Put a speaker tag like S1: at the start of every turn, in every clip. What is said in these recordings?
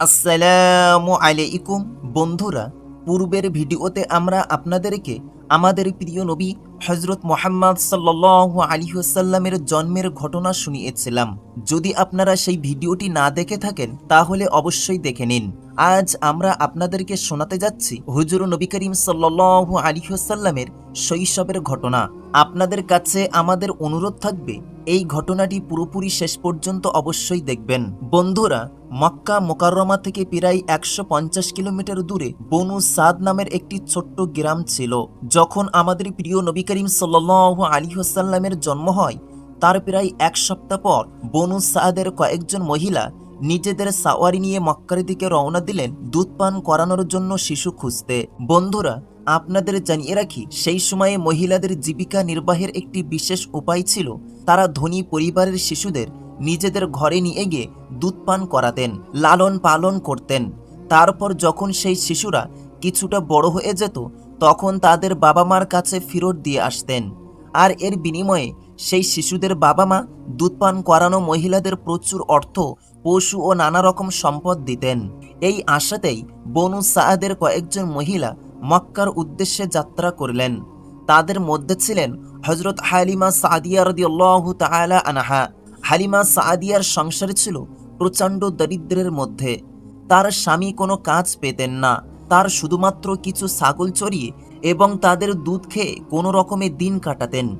S1: আসসালামু আলাইকুম। বন্ধুরা, পূর্বের ভিডিওতে আমরা আপনাদেরকে আমাদের প্রিয় নবী হজরত মোহাম্মদ সাল্লু আলিহাসাল্লামের জন্মের ঘটনা শুনিয়েছিলাম। যদি আপনারা সেই ভিডিওটি না দেখে থাকেন, তাহলে অবশ্যই দেখে নিন। আজ আমরা আপনাদেরকে শোনাতে যাচ্ছি হুজুর নবী করিম সাল্লু আলিহাসাল্লামের শৈশবের ঘটনা। আপনাদের কাছে আমাদের অনুরোধ থাকবে এই ঘটনাটি পুরোপুরি শেষ পর্যন্ত অবশ্যই দেখবেন। বন্ধুরা, মক্কা মোকাররমা থেকে প্রায় একশো পঞ্চাশ কিলোমিটার দূরে বনু সাদ নামের একটি ছোট্ট গ্রাম ছিল। যখন আমাদের প্রিয় নবী করিম সাল্ল আলী হোসাল্লামের জন্ম হয়, তার প্রায় এক সপ্তাহ পর বনু সাদের কয়েকজন মহিলা নিজেদের সাওয়ারি নিয়ে মক্কার দিকে রওনা দিলেন দুধ পান করানোর জন্য শিশু খুঁজতে। বন্ধুরা, আপনাদের জানিয়ে রাখি, সেই সময়ে মহিলাদের জীবিকা নির্বাহের একটি বিশেষ উপায় ছিল। তারা ধনী পরিবারের শিশুদের নিজেদের ঘরে নিয়ে গিয়ে দুধ পান করাতেন, লালন পালন করতেন। তারপর যখন সেই শিশুরা কিছুটা বড় হয়ে যেত, তখন তাদের বাবা মার কাছে ফেরত দিয়ে আসতেন। আর এর বিনিময়ে সেই শিশুদের বাবা মা দুধ পান করানো মহিলাদের প্রচুর অর্থ পশু ও নানা রকম সম্পদ দিতেন। এই আশাতেই বনু সাহাদের কয়েকজন মহিলা মক্কার উদ্দেশ্যে যাত্রা করলেন। তাদের মধ্যে ছিলেন হজরত হালিমা সাদিয়া রদিয়াল্লাহ তাআলা আনাহা। হালিমা সাদিয়ার সংসার ছিল প্রচণ্ড দরিদ্রের মধ্যে। তার স্বামী কোনো কাজ পেতেন না। তার শুধুমাত্র কিছু ছাগল চড়িয়ে এবং তাদের দুধ খেয়ে কোনো রকমে দিন কাটাতেন।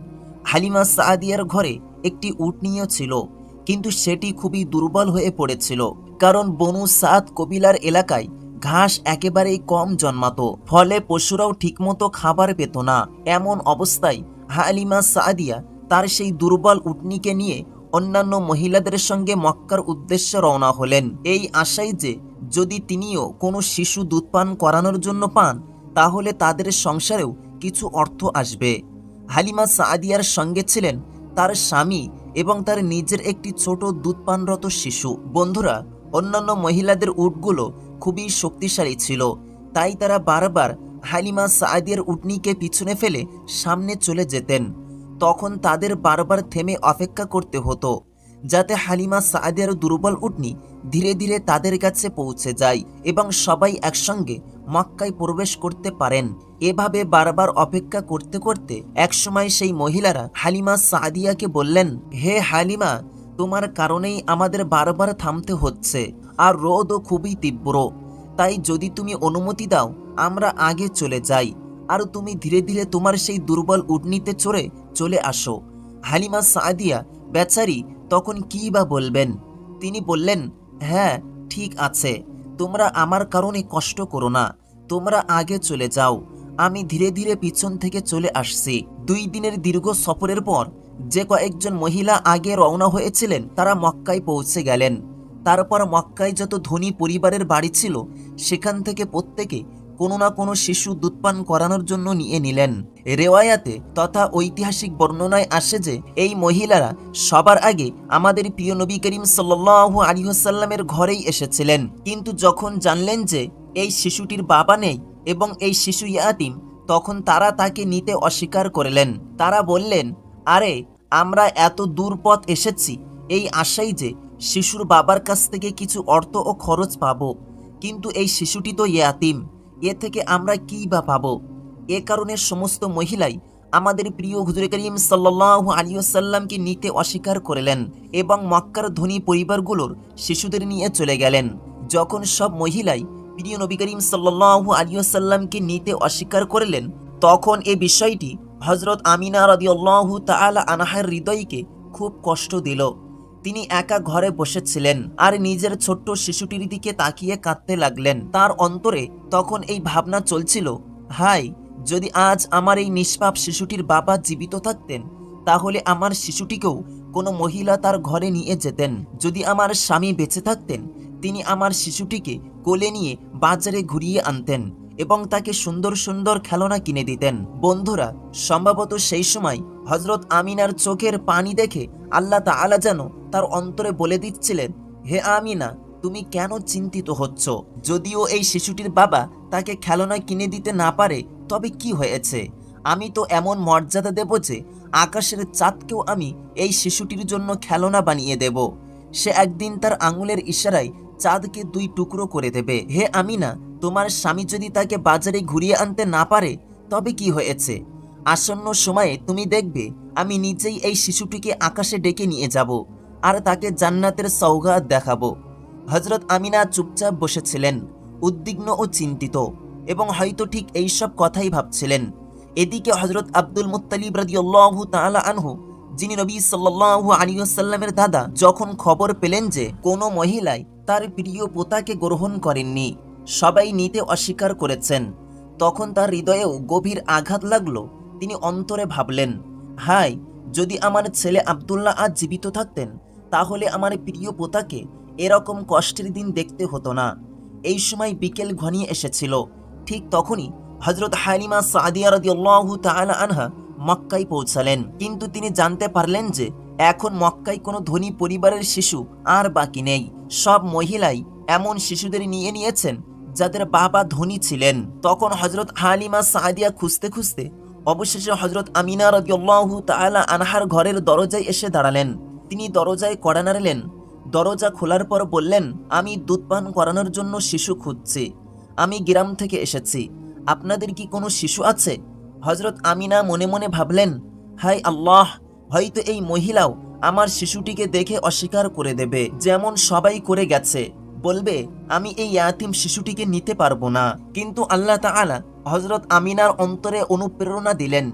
S1: হালিমা সাদিয়ার ঘরে একটি উটনিও ছিল। কিন্তু সেটি খুবই দুর্বল হয়ে পড়েছিল, কারণ বনু সাদ কবিলার এলাকায় ঘাস একেবারেই কম জন্মাতো, ফলে পশুরাও ঠিকমতো খাবার পেত না। এমন অবস্থায় হালিমা সাদিয়া তার সেই দুর্বল উটনিকে নিয়ে অন্যান্য মহিলাদের সঙ্গে মক্কার উদ্দেশ্যে রওনা হলেন। এই আশায় যে যদি তিনিও কোনো শিশু দুধ পান করানোর জন্য পান, তাহলে তাদের সংসারেও কিছু অর্থ আসবে। হালিমা সাদিয়ার সঙ্গে ছিলেন তার স্বামী এবং তার নিজের একটি ছোট দুধপানরত শিশু। বন্ধুরা, অন্যান্য মহিলাদের উটগুলো খুবই শক্তিশালী ছিল। তাই তারা বারবার হালিমা সাদিয়ার উটনিকে পিছনে ফেলে সামনে চলে যেতেন। তখন তাদের বারবার থেমে অপেক্ষা করতে হতো। যাতে হালিমা সাদিয়ার দুর্বল উটনি ধীরে ধীরে তাদের কাছে পৌঁছে যায় এবং সবাই একসঙ্গে মক্কায় প্রবেশ করতে পারেন। এভাবে বারবার অপেক্ষা করতে করতে একসময় সেই মহিলারা হালিমা সাদিয়াকে বললেন, হে হালিমা, তোমার কারণেই আমাদের বারবার থামতে হচ্ছে আর রোদও খুবই তীব্র। তাই যদি তুমি অনুমতি দাও, আমরা আগে চলে যাই আর তুমি ধীরে ধীরে তোমার সেই দুর্বল উটনিতে চড়ে চলে আসো। হালিমা সাদিয়া বেচারি তখন কী বা বলবেন? তিনি বললেন হ্যাঁ ঠিক আছে। তোমরা আমার কারণে কষ্ট করো না। তোমরা আগে চলে যাও। আমি ধীরে ধীরে পিছন থেকে চলে আসছি। দুই দিনের দীর্ঘ সফরের পর যে কয়েকজন মহিলা আগে রওনা হয়েছিলেন, তারা মক্কায় পৌঁছে গেলেন। তারপর মক্কায় যত ধনী পরিবারের বাড়ি ছিল, সেখান থেকে প্রত্যেকে কোনো না কোনো শিশু দুধপান করানোর জন্য নিয়ে নিলেন। রেওয়ায়াতে তথা ঐতিহাসিক বর্ণনায় আসে যে, এই মহিলারা সবার আগে আমাদের প্রিয় নবী করিম সাল্লু আলিহাসাল্লামের ঘরেই এসেছিলেন। কিন্তু যখন জানলেন যে, এই শিশুটির বাবা নেই এবং এই শিশু ইয়াতিম, তখন তারা তাকে নিতে অস্বীকার করলেন। তারা বললেন, আরে, আমরা এত দূর পথ এসেছি, এই আশাই যে শিশুর বাবার কাছ থেকে কিছু অর্থ ও খরচ পাবো। কিন্তু এই শিশুটি তো ইয়াতিম। এ থেকে আমরা কী বা পাবো? এ কারণে সমস্ত মহিলাই আমাদের প্রিয় হুজুর করিম সাল্লাহ আলিয়াল্লামকে নিতে অস্বীকার করলেন এবং মক্কার ধনী পরিবারগুলোর শিশুদের নিয়ে চলে গেলেন। যখন সব মহিলাই প্রিয় নবী করিম সাল্লাহ আলিয়াল্লামকে নিতে অস্বীকার করলেন, তখন এ বিষয়টি হজরত আমিনা রদিয়াল্লাহু তাআলা আনাহার হৃদয়কে খুব কষ্ট দিল। তিনি একা ঘরে বসেছিলেন আর নিজের ছোট্ট শিশুটির দিকে তাকিয়ে কাঁদতে লাগলেন। তার অন্তরে তখন এই ভাবনা চলছিল, হাই, যদি আজ আমার এই নিষ্পাপ শিশুটির বাবা জীবিত থাকতেন, তাহলে আমার শিশুটিকেও কোনো মহিলা তার ঘরে নিয়ে যেতেন। যদি আমার স্বামী বেঁচে থাকতেন, তিনি আমার শিশুটিকে কোলে নিয়ে বাজারে ঘুরিয়ে আনতেন এবং তাকে সুন্দর সুন্দর খেলনা কিনে দিতেন। বন্ধুরা, সম্ভবত সেই সময় হজরত আমিনার চোখের পানি দেখে আল্লাহ তাআলা যেন তার অন্তরে বলে দিচ্ছিলেন, হে আমিনা, তুমি কেন চিন্তিত হচ্ছ? যদিও এই শিশুটির বাবা তাকে খেলনা কিনে দিতে না পারে, তবে কি হয়েছে? আমি তো এমন মর্যাদা দেব যে আকাশের চাঁদকেও আমি এই শিশুটির জন্য খেলনা বানিয়ে দেব। সে একদিন তার আঙুলের ইশারায় চাঁদকে দুই টুকরো করে দেবে। হে আমিনা, তোমার স্বামী যদি তাকে বাজারে ঘুরিয়ে আনতে না পারে, তবে কি হয়েছে? আসন্ন সময়ে তুমি দেখবে, আমি নিজেই এই শিশুটিকে আকাশে ডেকে নিয়ে যাব আর তাকে জান্নাতের সৌগাত দেখাবো। হজরত আমিনা চুপচাপ বসেছিলেন, উদ্বিগ্ন ও চিন্তিত, এবং হয়তো ঠিক এইসব কথাই ভাবছিলেন। এদিকে হজরত আব্দুল মুত্তালিব রাদিয়াল্লাহু তাআলা আনহু, যিনি নবী সাল্লাল্লাহু আলাইহি ওয়াসাল্লামের দাদা, যখন খবর পেলেন যে কোনো মহিলাই তার প্রিয় পোতাকে গ্রহণ করেননি, সবাই নিতে অস্বীকার করেছেন। তখন তার হৃদয়েও গভীর আঘাত লাগল তিনি অন্তরে ভাবলেন, হাই, যদি আমার ছেলে আব্দুল্লাহ আজ জীবিত থাকতেন, তাহলে আমার প্রিয় পোতাকে এরকম কষ্টের দিন দেখতে হতো না। এই সময় বিকেল ঘনিয়ে এসেছিল। ঠিক তখনই হজরত হালিমা সাদিয়া রাদিয়াল্লাহু তাআলা আনহা মক্কায় পৌঁছালেন। কিন্তু তিনি জানতে পারলেন যে এখন মক্কায় কোনো ধনী পরিবারের শিশু আর বাকি নেই। সব মহিলাই এমন শিশুদের নিয়ে নিয়েছেন যাদের বাবা ধনী ছিলেন। তখন হজরত হালিমা সাদিয়া খুঁজতে খুঁজতে অবশেষে হজরত আমিনা রাদিয়াল্লাহু তাআলা আনহার ঘরের দরজায় এসে দাঁড়ালেন। তিনি দরজায় কড়া নাড়লেন। দরজা খোলার পর বললেন, আমি দুধ পান করানোর জন্য শিশু খুঁজছি। আমি গ্রাম থেকে এসেছি। আপনাদের কি কোনো শিশু আছে? হজরত আমিনা মনে মনে ভাবলেন হাই আল্লাহ, হয়তো এই মহিলাও আমার শিশুটিকে দেখে অস্বীকার করে দেবে, যেমন সবাই করে গেছে। বলবে, আমি এই ইয়াতিম শিশুটিকে নিতে পারব না। কিন্তু আল্লাহ তাআলা হজরত আমিনার অন্তরে অনুপ্রেরণা দিলেন।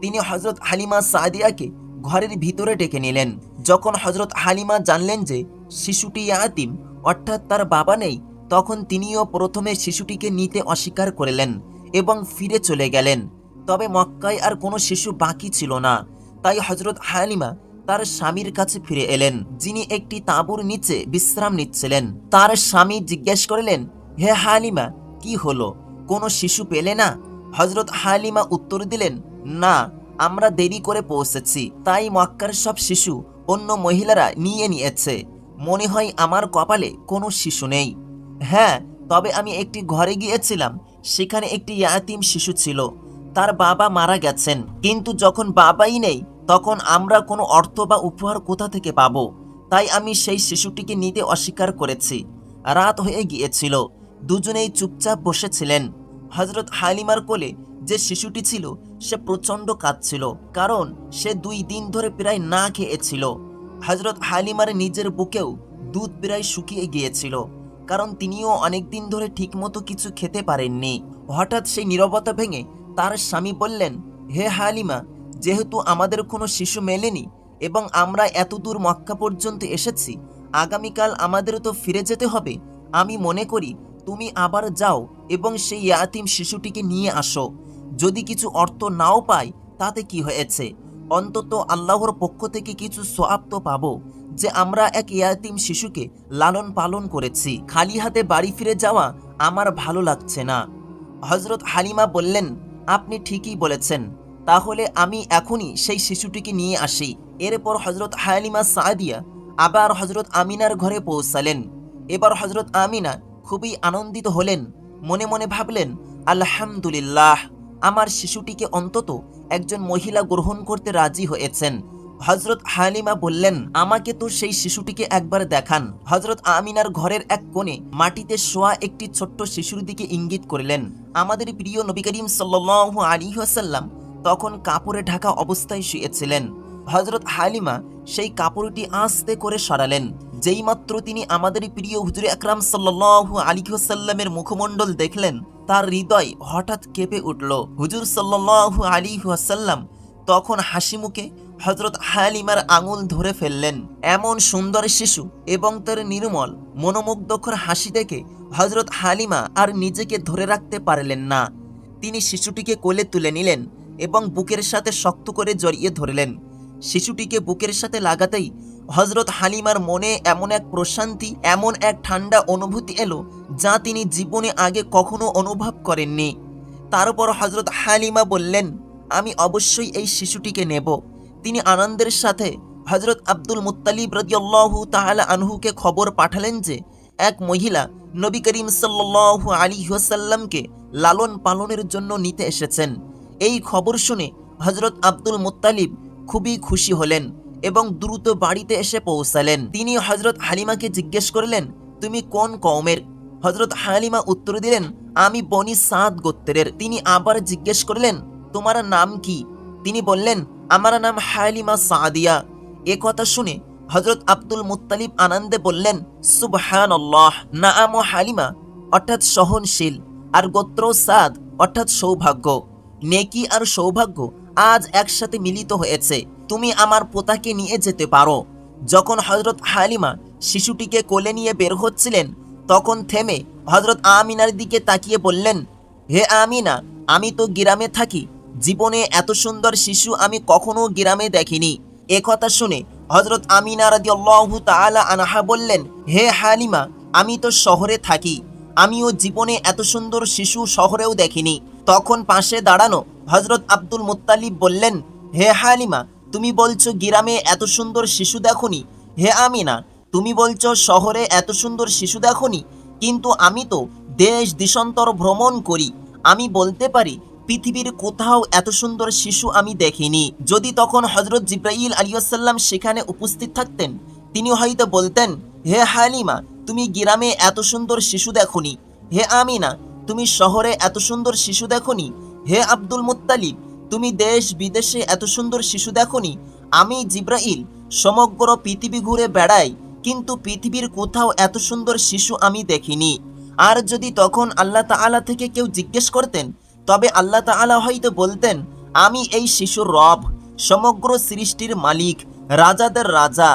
S1: তিনি হজরত হালিমা সাদিয়াকে ঘরের ভিতরে ডেকে নিলেন। যখন হজরত হালিমা জানলেন যে শিশুটি ইয়াতিম, অর্থাৎ তার বাবা নেই, তখন তিনিও প্রথমে শিশুটিকে নিতে অস্বীকার করলেন এবং ফিরে চলে গেলেন। তবে মক্কায় আর কোনো শিশু বাকি ছিল না। তাই হজরত হালিমা তার স্বামীর কাছে ফিরে এলেন, যিনি একটি তাঁবুর নিচে বিশ্রাম নিচ্ছিলেন। তার স্বামী জিজ্ঞেস করলেন, হে হালিমা, কি হলো? কোনো শিশু পেলে না? হজরত হালিমা উত্তর দিলেন, না, আমরা দেরি করে পৌঁছেছি। তাই মক্কার সব শিশু অন্য মহিলারা নিয়ে নিয়েছে। মনে হয় আমার কপালে কোনো শিশু নেই। হ্যাঁ তবে আমি একটি ঘরে গিয়েছিলাম, সেখানে একটি ইয়াতিম শিশু ছিল। তার বাবা মারা গেছেন। কিন্তু যখন বাবাই নেই তখন আমরা কোনো অর্থ বা উপহার কোথা থেকে পাবো? তাই আমি সেই শিশুটিকে নিতে অস্বীকার করেছি। রাত হয়ে গিয়েছিল। দুজনেই চুপচাপ বসেছিলেন। হজরত হালিমার কোলে যে শিশুটি ছিল, সে প্রচণ্ড কাঁদছিল, কারণ সে দুই দিন ধরে প্রায় না খেয়েছিল। হজরত হালিমার নিজের বুকেও দুধ প্রায় শুকিয়ে গিয়েছিল, কারণ তিনিও অনেক দিন ধরে ঠিকমতো কিছু খেতে পারেননি। হঠাৎ সেই নীরবতা ভেঙে তার স্বামী বললেন, হে হালিমা যেহেতু আমাদের কোনো শিশু মেলেনি এবং আমরা এত দূর মক্কা পর্যন্ত এসেছি, আগামীকাল আমাদের তো ফিরে যেতে হবে। আমি মনে করি তুমি আবার যাও এবং সেই ইয়াতিম শিশুটিকে নিয়ে আসো। যদি কিছু অর্থ নাও পাই, তাতে কি হয়েছে? অন্তত আল্লাহর পক্ষ থেকে কিছু সোয়াব তো পাবো যে আমরা এক ইয়াতিম শিশুকে লালন পালন করেছি। খালি হাতে বাড়ি ফিরে যাওয়া আমার ভালো লাগছে না। হজরত হালিমা বললেন, আপনি ঠিকই বলেছেন। তাহলে আমি এখনই সেই শিশুটিকে নিয়ে আসি। এরপর হজরত হালিমা সাদিয়া আবার হজরত আমিনার ঘরে পৌঁছালেন। এবার হজরত আমিনা খুবই আনন্দিত হলেন, মনে মনে ভাবলেন, আলহামদুলিল্লাহ, আমার শিশুটিকে অন্তত একজন মহিলা গ্রহণ করতে রাজি হয়েছেন। হজরত হালিমা বললেন, আমাকে তো সেই শিশুটিকে একবার দেখান। হজরত আমিনার ঘরের এক কোণে মাটিতে শোয়া একটি ছোট্ট শিশুর দিকে ইঙ্গিত করলেন। আমাদের প্রিয় নবী করিম সাল্লাল্লাহু আলাইহি ওয়াসাল্লাম তখন কাপড়ে ঢাকা অবস্থায় শুয়েছিলেন। হজরত হালিমা সেই কাপড়টি আস্তে করে সরালেন যেইমাত্র তিনি আমাদের প্রিয় হুজুর আকরাম সাল্লাল্লাহু আলাইহি ওয়াসাল্লামের মুখমণ্ডল দেখলেন, তার হৃদয় হঠাৎ কেঁপে উঠল। হুজুর সাল্লাল্লাহু আলাইহি ওয়াসাল্লাম তখন হাসি মুখে হজরত হালিমার আঙুল ধরে ফেললেন। এমন সুন্দর শিশু এবং তার নির্মল, মনোমুগ্ধকর হাসি দেখে হজরত হালিমা আর নিজেকে ধরে রাখতে পারলেন না। তিনি শিশুটিকে কোলে তুলে নিলেন এবং বুকের সাথে শক্ত করে জড়িয়ে ধরলেন। শিশুটিকে বুকের সাথে লাগাতেই হজরত হালিমার মনে এমন এক প্রশান্তি, এমন এক ঠান্ডা অনুভূতি এলো যা তিনি জীবনে আগে কখনো অনুভব করেননি। তারপর হজরত হালিমা বললেন, আমি অবশ্যই এই শিশুটিকে নেব। তিনি আনন্দের সাথে হজরত আব্দুল মুত্তালিব রদিয়াল্লাহু তাআলা আনহুকে খবর পাঠালেন যে, এক মহিলা নবী করিম সাল্লাল্লাহু আলী ওয়াসাল্লামকে লালন পালনের জন্য নিতে এসেছেন। এই খবর শুনে হজরত আব্দুল মুত্তালিব খুবই খুশি হলেন এবং দ্রুত বাড়িতে এসে পৌঁছালেন। তিনি হজরত হালিমাকে জিজ্ঞেস করলেন, তুমি কোন কওমের? হজরত হালিমা উত্তর দিলেন, আমি বনি সাদ গোত্রের। তিনি আবার জিজ্ঞেস করলেন, তোমার নাম কি? তিনি বললেন, আমার নাম হালিমা সাদিয়া। এ কথা শুনে হজরত আব্দুল মুত্তালিব আনন্দে বললেন সুবহান আল্লাহ নাম হালিমা, অর্থাৎ সহনশীল। আর গোত্র সাদ, অর্থাৎ সৌভাগ্য। নেকি আর সৌভাগ্য আজ একসাথে মিলিত হয়েছে। তুমি আমার পোতাকে নিয়ে যেতে পারো। যখন হজরত হালিমা শিশুটিকে কোলে নিয়ে বের হচ্ছিলেন, তখন থেমে হজরত আমিনার দিকে তাকিয়ে বললেন, হে আমিনা, আমি তো গ্রামে থাকি। জীবনে এত সুন্দর শিশু আমি কখনো গ্রামে দেখিনি। কথা শুনে হজরত আমিনা রাদিয়াল্লাহু তাআলা আনাহা বললেন, হে হালিমা, আমি তো শহরে থাকি। আমিও জীবনে এত সুন্দর শিশু শহরেও দেখিনি। তখন পাশে দাঁড়ানো হজরত আব্দুল মুত্তালিব বললেন, হে হালিমা, তুমি বলছো গ্রামে এত সুন্দর শিশু দেখনি? হে আমিনা, তুমি বলছো শহরে এত সুন্দর শিশু দেখনি? কিন্তু আমি তো দেশ দেশান্তর ভ্রমণ করি। আমি বলতে পারি, পৃথিবীর কোথাও এত সুন্দর শিশু আমি দেখিনি। যদি তখন হজরত জিব্রাইল আলিয়াসাল্লাম সেখানে উপস্থিত থাকতেন, তিনি হয়তো বলতেন, হে হালিমা, তুমি গ্রামে এত সুন্দর শিশু দেখনি। হে আমিনা তুমি শহরে এত সুন্দর শিশু দেখনি? হে আব্দুল মুত্তালিব, তুমি দেশ বিদেশে এত সুন্দর শিশু দেখনি? আমি জিব্রাইল, সমগ্র পৃথিবী ঘুরে বেড়াই, কিন্তু পৃথিবীর কোথাও এত সুন্দর শিশু আমি দেখিনি। আর যদি তখন আল্লাহ তাআলা থেকে কেউ জিজ্ঞেস করতেন, তবে আল্লাহ তাআলা হয়তো বলতেন, আমি এই শিশুর রব, সমগ্র সৃষ্টির মালিক, রাজাদের রাজা।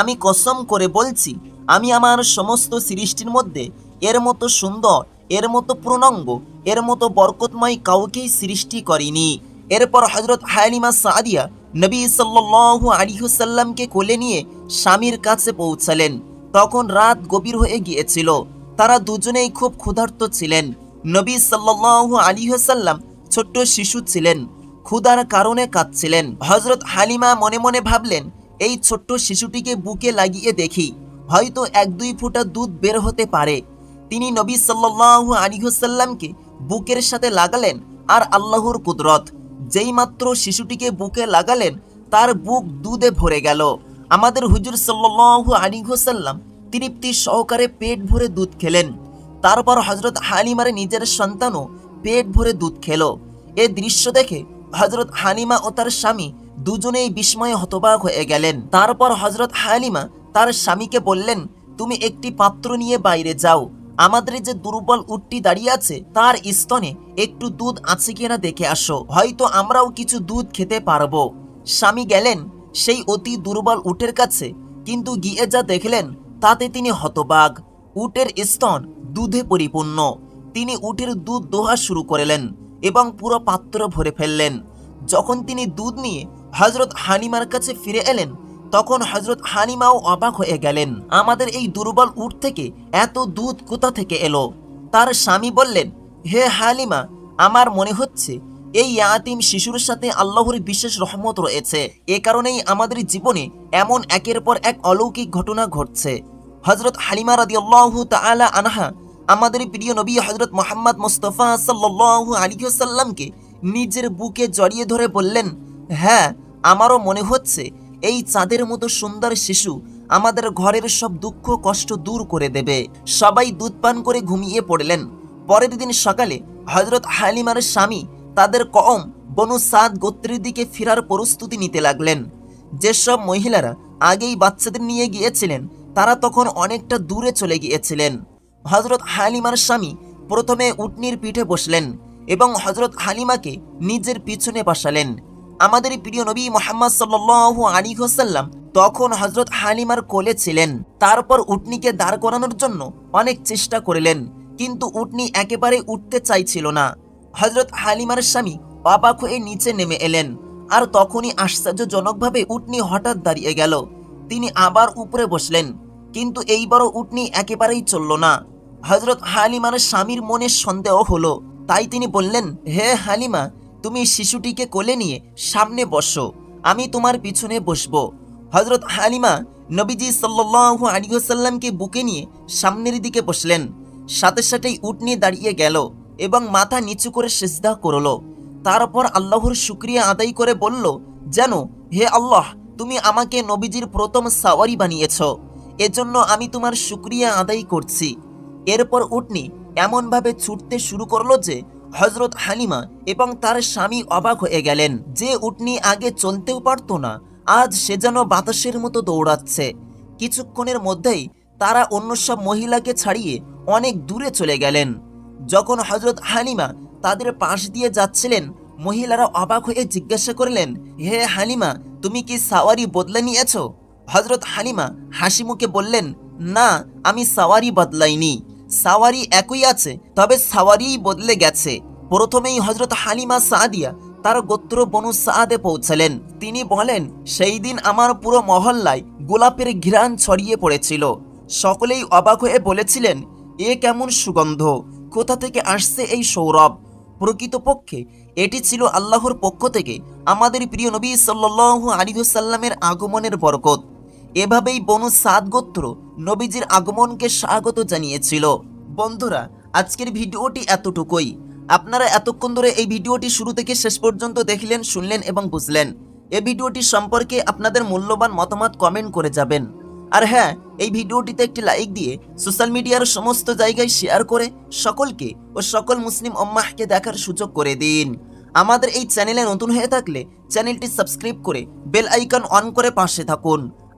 S1: আমি কসম করে বলছি, আমি আমার সমস্ত সৃষ্টির মধ্যে এর মতো সুন্দর এর মতো পূর্ণাঙ্গ, এর মতো বরকতময় কাউকেই সৃষ্টি করেনি। এরপর হজরত হালিমা সাদিয়া নবী সাল্লাল্লাহু আলাইহি সাল্লামকে কোলে নিয়ে স্বামীর কাছে পৌঁছালেন। তখন রাত গভীর হয়ে গিয়েছিল। তারা দুজনেই খুব ক্ষুধার্ত ছিলেন। নবী সাল্লাল্লাহু আলাইহি সাল্লাম ছোট্ট শিশু ছিলেন। ক্ষুধার কারণে কাঁদছিলেন। হজরত হালিমা মনে মনে ভাবলেন, এই ছোট্ট শিশুটিকে বুকে লাগিয়ে দেখি। হয়তো এক দুই ফোঁটা দুধ বের হতে পারে। তিনি নবী সাল্লাল্লাহু আলাইহি সাল্লামকে বুকের সাথে লাগালেন আর আল্লাহর কুদরত। যেই মাত্র শিশুটিকে বুকে লাগালেন, তার বুক দুধে ভরে গেল। আমাদের হুজুর সাল্লাল্লাহু আলাইহি সাল্লাম তৃপ্তি সহকারে পেট ভরে দুধ খেলেন। তারপর হজরত হালিমার নিজের সন্তানও পেট ভরে দুধ খেলো। এ দৃশ্য দেখে হজরত হালিমা ও তার স্বামী দুজনেই বিস্ময়ে হতবাক হয়ে গেলেন। তারপর হজরত হালিমা তার স্বামীকে বললেন, তুমি একটি পাত্র নিয়ে বাইরে যাও। আমাদের যে দুর্বল উটটি দাঁড়িয়ে আছে, তার স্তনে একটু দুধ আছে কিনা দেখে আসো। হয়তো আমরাও কিছু দুধ খেতে পারব। স্বামী গেলেন সেই অতি দুর্বল উটের কাছে, কিন্তু গিয়ে যা দেখলেন, তাতে তিনি হতবাগ উটের স্তন দুধে পরিপূর্ণ। তিনি উটের দুধ দোহা শুরু করলেন এবং পুরো পাত্র ভরে ফেললেন। যখন তিনি দুধ নিয়ে হজরত হানিমার কাছে ফিরে এলেন তখন হজরত হানিমাও অবাক হয়ে গেলেন। আমাদের এই দুর্বল উট থেকে এত দুধ কোথা থেকে এলো? তার স্বামী বললেন, হে হালিমা, আমার মনে হচ্ছে এই ইয়াতিম শিশুর সাথে আল্লাহর বিশেষ রহমত রয়েছে। এ কারণেই আমাদের জীবনে এমন একের পর এক অলৌকিক ঘটনা ঘটছে। হজরত হালিমা রাদিয়াল্লাহু তাআলা আনহা আমাদের প্রিয় নবী হজরত মোহাম্মদ মুস্তফা আলাইহি সাল্লামকে নিজের বুকে জড়িয়ে ধরে বললেন হ্যাঁ আমারও মনে হচ্ছে এই চাঁদের মতো সুন্দর শিশু আমাদের ঘরের সব দুঃখ, কষ্ট দূর করে দেবে। সবাই দুধ পান করে ঘুমিয়ে পড়লেন। পরের দিন সকালে হজরত হালিমার স্বামী তাদের কম বনু সাদ গোত্রের দিকে ফেরার প্রস্তুতি নিতে লাগলেন। যেসব মহিলারা আগেই বাচ্চাদের নিয়ে গিয়েছিলেন, তারা তখন অনেকটা দূরে চলে গিয়েছিলেন। হজরত হালিমার স্বামী প্রথমে উটনির পিঠে বসলেন এবং হজরত হালিমাকে নিজের পিছনে বসালেন। আমাদের প্রিয় নবী মোহাম্মদ সাল্লু আলী হোসাল্লাম তখন হজরত হালিমার কোলে ছিলেন। তারপর উটনিকে দাঁড় করানোর জন্য অনেক চেষ্টা করলেন, কিন্তু উটনি একেবারে উঠতে চাইছিল না। হজরত হালিমার স্বামী অবাক হয়ে নিচে নেমে এলেন আর তখনই আশ্চর্যজনকভাবে উটনি হঠাৎ দাঁড়িয়ে গেল। তিনি আবার উপরে বসলেন, কিন্তু এইবারও উটনি একেবারেই চলল না। হজরত হালিমার স্বামীর মনে সন্দেহ হলো, তাই তিনি বললেন, হে হালিমা তুমি শিশুটিকে কোলে নিয়ে সামনে বসো, আমি তোমার পিছনে বসবো। হজরত হালিমা নবীজি সাল্লু আলিয়াল্লামকে বুকে নিয়ে সামনের দিকে বসলেন, সাথে সাথেই উটনি দাঁড়িয়ে গেল এবং মাথা নিচু করে সেজদা করল। তারপর আল্লাহর শুক্রিয়া আদায় করে বলল যেন হে আল্লাহ, তুমি আমাকে নবীজির প্রথম সাওয়ারি বানিয়েছ, এজন্য আমি তোমার শুক্রিয়া আদায় করছি। এরপর উটনি এমনভাবে ছুটতে শুরু করল যে হজরত হালিমা এবং তার স্বামী অবাক হয়ে গেলেন যে উটনি আগে চলতেও পারতো না, আজ সে যেন বাতাসের মতো দৌড়াচ্ছে। কিছুক্ষণের মধ্যেই তারা অন্য সব মহিলাকে ছাড়িয়ে অনেক দূরে চলে গেলেন। যখন হজরত হালিমা তাদের পাশ দিয়ে যাচ্ছিলেন, মহিলারা অবাক হয়ে জিজ্ঞাসা করলেন, হে হালিমা, তুমি কি সাওয়ারি বদলে নিয়েছ? হজরত হালিমা হাসি মুখে বললেন, না, আমি সাওয়ারি বদলাইনি। সাওয়ারি একই আছে, তবে সাওয়ারিই বদলে গেছে। প্রথমেই হজরত হালিমা সাদিয়া তার গোত্র বনু সাদে পৌঁছালেন। তিনি বলেন, সেই দিন আমার পুরো মহল্লায় গোলাপের ঘ্রাণ ছড়িয়ে পড়েছিল। সকলেই অবাক হয়ে বলেছিলেন, এ কেমন সুগন্ধ! কোথা থেকে আসছে এই সৌরভ? প্রকৃতপক্ষে এটি ছিল আল্লাহর পক্ষ থেকে আমাদের প্রিয় নবী সাল্লাল্লাহু আলাইহি সাল্লামের আগমনের বরকত। এভাবেই বনু সাদ গোত্র নবীজির আগমনকে স্বাগত জানিয়েছিল। বন্ধুরা, আজকের ভিডিওটি এতটুকুই। আপনারা এতক্ষণ ধরে এই ভিডিওটি শুরু থেকে শেষ পর্যন্ত দেখলেন, শুনলেন এবং বুঝলেন। এই ভিডিওটি সম্পর্কে আপনাদের মূল্যবান মতামত কমেন্ট করে যাবেন। আর হ্যাঁ এই ভিডিওটিতে একটি লাইক দিয়ে সোশ্যাল মিডিয়ার সমস্ত জায়গায় শেয়ার করে সকলকে ও সকল মুসলিম ওম্মাহকে দেখার সুযোগ করে দিন। আমাদের এই চ্যানেলে নতুন হয়ে থাকলে চ্যানেলটি সাবস্ক্রাইব করে বেল আইকন অন করে পাশে থাকুন।